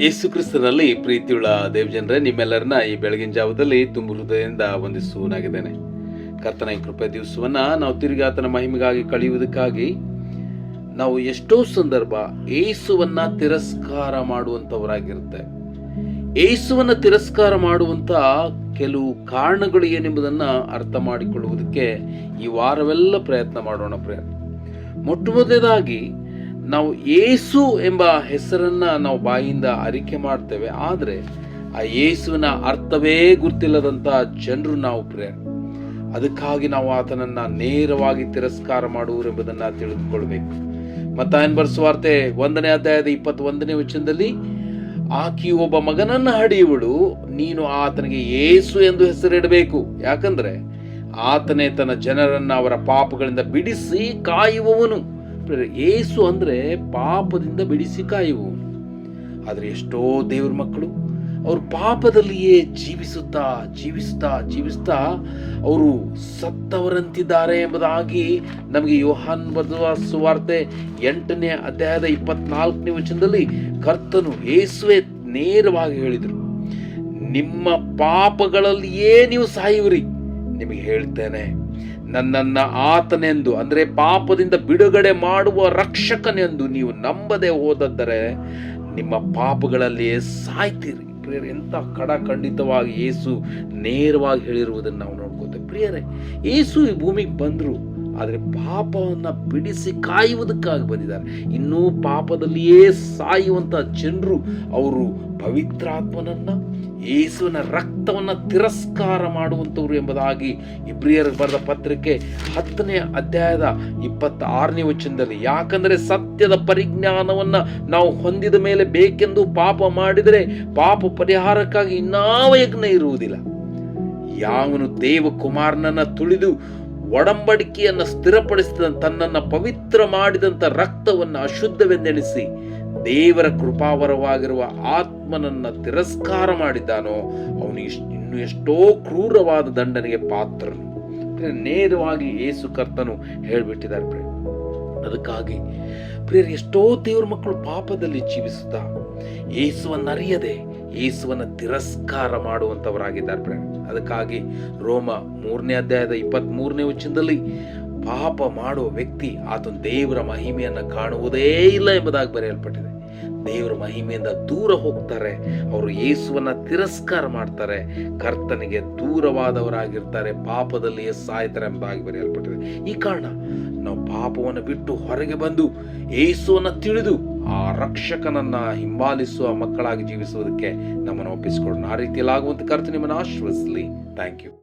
ಯೇಸು ಕ್ರಿಸ್ತನಲ್ಲಿ ಪ್ರೀತಿಯುಳ್ಳ ದೇವಜನರೇ, ನಿಮ್ಮೆಲ್ಲರನ್ನ ಈ ಬೆಳಗಿನ ಜಾವದಲ್ಲಿ ತುಂಬ ಹೃದಯದಿಂದ ವಂದಿಸುವನಾಗಿದ್ದೇನೆ ಕರ್ತನ ಈ ಕೃಪೆ ದಿವಸವನ್ನ ನಾವು ತಿರುಗಿ ಆತನ ಮಹಿಮೆಗಾಗಿ ಕಳೆಯುವುದಕ್ಕಾಗಿ ನಾವು ಎಷ್ಟೋ ಸಂದರ್ಭ ಏಸುವನ್ನ ತಿರಸ್ಕಾರ ಮಾಡುವಂಥವರಾಗಿರುತ್ತೆ. ಏಸುವನ್ನ ತಿರಸ್ಕಾರ ಮಾಡುವಂತ ಕೆಲವು ಕಾರಣಗಳು ಏನೆಂಬುದನ್ನು ಅರ್ಥ ಮಾಡಿಕೊಳ್ಳುವುದಕ್ಕೆ ಈ ವಾರವೆಲ್ಲ ಪ್ರಯತ್ನ ಮಾಡೋಣ ಪ್ರಯತ್ನ ಮೊಟ್ಟ ಮೊದಲನೇದಾಗಿ ನಾವು ಏಸು ಎಂಬ ಹೆಸರನ್ನ ನಾವು ಬಾಯಿಂದ ಅರಿಕೆ ಮಾಡ್ತೇವೆ. ಆದರೆ ಆ ಯೇಸುವಿನ ಅರ್ಥವೇ ಗೊತ್ತಿಲ್ಲದಂಥ ಜನರು ನಾವು ಪ್ರೇರ ಅದಕ್ಕಾಗಿ ನಾವು ಆತನನ್ನ ನೇರವಾಗಿ ತಿರಸ್ಕಾರ ಮಾಡುವರೆಂಬುದನ್ನು ತಿಳಿದುಕೊಳ್ಬೇಕು. ಮತ್ತಾಯನ್ ಬರ್ಸುವಾರ್ತೆ ಒಂದನೇ ಅಧ್ಯಾಯದ ಇಪ್ಪತ್ತೊಂದನೇ ವಚನದಲ್ಲಿ, ಆಕಿ ಒಬ್ಬ ಮಗನನ್ನ ಹಡಿಯುವಳು, ನೀನು ಆತನಿಗೆ ಏಸು ಎಂದು ಹೆಸರಿಡಬೇಕು. ಯಾಕಂದ್ರೆ ಆತನೇ ತನ್ನ ಜನರನ್ನು ಅವರ ಪಾಪಗಳಿಂದ ಬಿಡಿಸಿ ಕಾಯುವವನು. ಏಸು ಅಂದರೆ ಪಾಪದಿಂದ ಬಿಡಿಸಿ ಕಾಯುವು ಆದರೆ ಎಷ್ಟೋ ದೇವ್ರ ಮಕ್ಕಳು ಅವರು ಪಾಪದಲ್ಲಿಯೇ ಜೀವಿಸುತ್ತಾ, ಜೀವಿಸ್ತಾ ಜೀವಿಸ್ತಾ ಅವರು ಸತ್ತವರಂತಿದ್ದಾರೆ ಎಂಬುದಾಗಿ ನಮಗೆ ಯೋಹಾನ್ ಬದುವ ಸುವಾರ್ತೆ ಎಂಟನೇ ಅಧ್ಯಾಯದ ಇಪ್ಪತ್ನಾಲ್ಕನೇ ವಚನದಲ್ಲಿ ಕರ್ತನು ಏಸುವೆ ನೇರವಾಗಿ ಹೇಳಿದರು. ನಿಮ್ಮ ಪಾಪಗಳಲ್ಲಿಯೇ ನೀವು ಸಾಯುವಿರಿ. ನಿಮಗೆ ಹೇಳ್ತೇನೆ ನನ್ನನ್ನ ಆತನೆಂದು, ಅಂದರೆ ಪಾಪದಿಂದ ಬಿಡುಗಡೆ ಮಾಡುವ ರಕ್ಷಕನೆಂದು ನೀವು ನಂಬದೆ ಹೋದದ್ದರೆ ನಿಮ್ಮ ಪಾಪಗಳಲ್ಲಿಯೇ ಸಾಯ್ತೀರಿ. ಪ್ರಿಯರೇ, ಎಂಥ ಕಡ ಖಂಡಿತವಾಗಿ ಏಸು ನೇರವಾಗಿ ಹೇಳಿರುವುದನ್ನು ನಾವು ನೋಡ್ಕೋತೇವೆ. ಪ್ರಿಯರೇ ಏಸು ಈ ಭೂಮಿಗೆ ಬಂದರು. ಆದರೆ ಪಾಪವನ್ನು ಬಿಡಿಸಿ ಕಾಯುವುದಕ್ಕಾಗಿ ಬಂದಿದ್ದಾರೆ. ಇನ್ನೂ ಪಾಪದಲ್ಲಿಯೇ ಸಾಯುವಂಥ ಜನರು ಅವರು ಪವಿತ್ರಾತ್ಮನನ್ನು, ಯೇಸುವಿನ ರಕ್ತವನ್ನು ತಿರಸ್ಕಾರ ಮಾಡುವಂಥವ್ರು ಎಂಬುದಾಗಿ ಇಬ್ರಿಯರ್ ಬರೆದ ಪತ್ರಿಕೆ ಹತ್ತನೇ ಅಧ್ಯಾಯದ ಇಪ್ಪತ್ತ ಆರನೇ ವಚನದಲ್ಲಿ, ಯಾಕಂದರೆ ಸತ್ಯದ ಪರಿಜ್ಞಾನವನ್ನು ನಾವು ಹೊಂದಿದ ಮೇಲೆ ಬೇಕೆಂದು ಪಾಪ ಮಾಡಿದರೆ ಪಾಪ ಪರಿಹಾರಕ್ಕಾಗಿ ಇನ್ನಾವ ಯಜ್ಞ ಇರುವುದಿಲ್ಲ. ಯಾವನು ದೇವಕುಮಾರನನ್ನು ತುಳಿದು ಒಡಂಬಡಿಕೆಯನ್ನು ಸ್ಥಿರಪಡಿಸಿದ ತನ್ನನ್ನು ಪವಿತ್ರ ಮಾಡಿದಂಥ ರಕ್ತವನ್ನು ಅಶುದ್ಧವೆಂದೆಣಿಸಿ ದೇವರ ಕೃಪಾವರವಾಗಿರುವ ಆತ್ಮನನ್ನ ತಿರಸ್ಕಾರ ಮಾಡಿದ್ದಾನೋ, ಅವನು ಇಷ್ಟು ಇನ್ನು ಎಷ್ಟೋ ಕ್ರೂರವಾದ ದಂಡನೆಗೆ ಪಾತ್ರನು. ನೇರವಾಗಿ ಏಸು ಕರ್ತನು ಹೇಳಿಬಿಟ್ಟಿದ್ದಾರೆ ಪ್ರಿಯ ಅದಕ್ಕಾಗಿ ಪ್ರಿಯರು, ಎಷ್ಟೋ ದೇವ್ರ ಮಕ್ಕಳು ಪಾಪದಲ್ಲಿ ಜೀವಿಸುತ್ತಾ, ಏಸುವನ್ನ ಅರಿಯದೆ ಏಸುವನ್ನ ತಿರಸ್ಕಾರ ಮಾಡುವಂಥವರಾಗಿದ್ದಾರೆ ಫ್ರೆಂಡ್. ಅದಕ್ಕಾಗಿ ರೋಮ ಮೂರನೇ ಅಧ್ಯಾಯದ ಇಪ್ಪತ್ತ್ ಮೂರನೇ ವಚನದಲ್ಲಿ ಪಾಪ ಮಾಡುವ ವ್ಯಕ್ತಿ ಆತನ ದೇವರ ಮಹಿಮೆಯನ್ನು ಕಾಣುವುದೇ ಇಲ್ಲ ಎಂಬುದಾಗಿ ಬರೆಯಲ್ಪಟ್ಟಿದೆ. ದೇವರ ಮಹಿಮೆಯಿಂದ ದೂರ ಹೋಗ್ತಾರೆ, ಅವರು ಯೇಸುವನ್ನ ತಿರಸ್ಕಾರ ಮಾಡ್ತಾರೆ, ಕರ್ತನಿಗೆ ದೂರವಾದವರಾಗಿರ್ತಾರೆ, ಪಾಪದಲ್ಲಿಯೇ ಸಾಯ್ತಾರೆ ಎಂಬುದಾಗಿ ಬರೆಯಲ್ಪಟ್ಟಿದೆ. ಈ ಕಾರಣ ನಾವು ಪಾಪವನ್ನು ಬಿಟ್ಟು ಹೊರಗೆ ಬಂದು ಏಸುವನ್ನ ತಿಳಿದು ಆ ರಕ್ಷಕನನ್ನು ಹಿಂಬಾಲಿಸುವ ಮಕ್ಕಳಾಗಿ ಜೀವಿಸುವುದಕ್ಕೆ ನಮ್ಮನ್ನು ಒಪ್ಪಿಸಿಕೊಡೋಣ. ಆ ರೀತಿಯಲ್ಲಿ ಆಗುವಂತ ಕರ್ತ ನಿಮ್ಮನ್ನು ಆಶ್ರಯಿಸಲಿ ಥ್ಯಾಂಕ್ ಯು